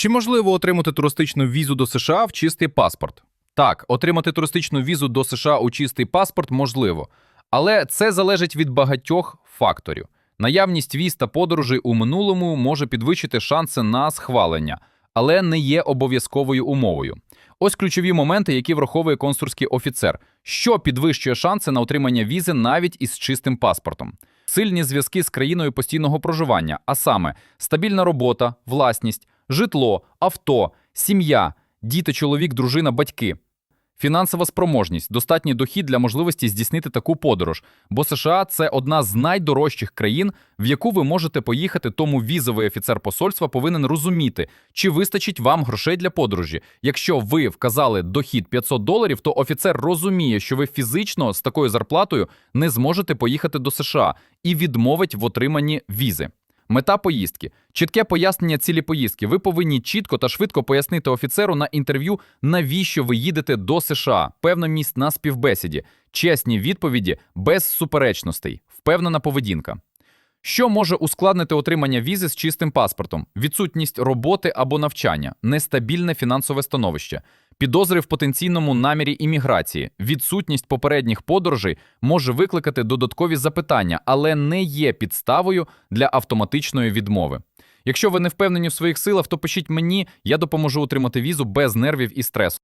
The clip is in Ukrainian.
Чи можливо отримати туристичну візу до США в чистий паспорт? Так, отримати туристичну візу до США у чистий паспорт можливо, але це залежить від багатьох факторів. Наявність віз та подорожей у минулому може підвищити шанси на схвалення, але не є обов'язковою умовою. Ось ключові моменти, які враховує консульський офіцер, що підвищує шанси на отримання візи навіть із чистим паспортом. Сильні зв'язки з країною постійного проживання, а саме стабільна робота, власність, житло, авто, сім'я, діти, чоловік, дружина, батьки. Фінансова спроможність, достатній дохід для можливості здійснити таку подорож, бо США це одна з найдорожчих країн, в яку ви можете поїхати, тому візовий офіцер посольства повинен розуміти, чи вистачить вам грошей для подорожі. Якщо ви вказали дохід 500 доларів, то офіцер розуміє, що ви фізично з такою зарплатою не зможете поїхати до США і відмовить в отриманні візи. Мета поїздки чітке пояснення цілі поїздки. Ви повинні чітко та швидко пояснити офіцеру на інтерв'ю, навіщо ви їдете до США, певно місць на співбесіді, чесні відповіді без суперечностей, впевнена поведінка. Що може ускладнити отримання візи з чистим паспортом? Відсутність роботи або навчання, нестабільне фінансове становище, підозри в потенційному намірі імміграції, відсутність попередніх подорожей може викликати додаткові запитання, але не є підставою для автоматичної відмови. Якщо ви не впевнені в своїх силах, то пишіть мені, я допоможу отримати візу без нервів і стресу.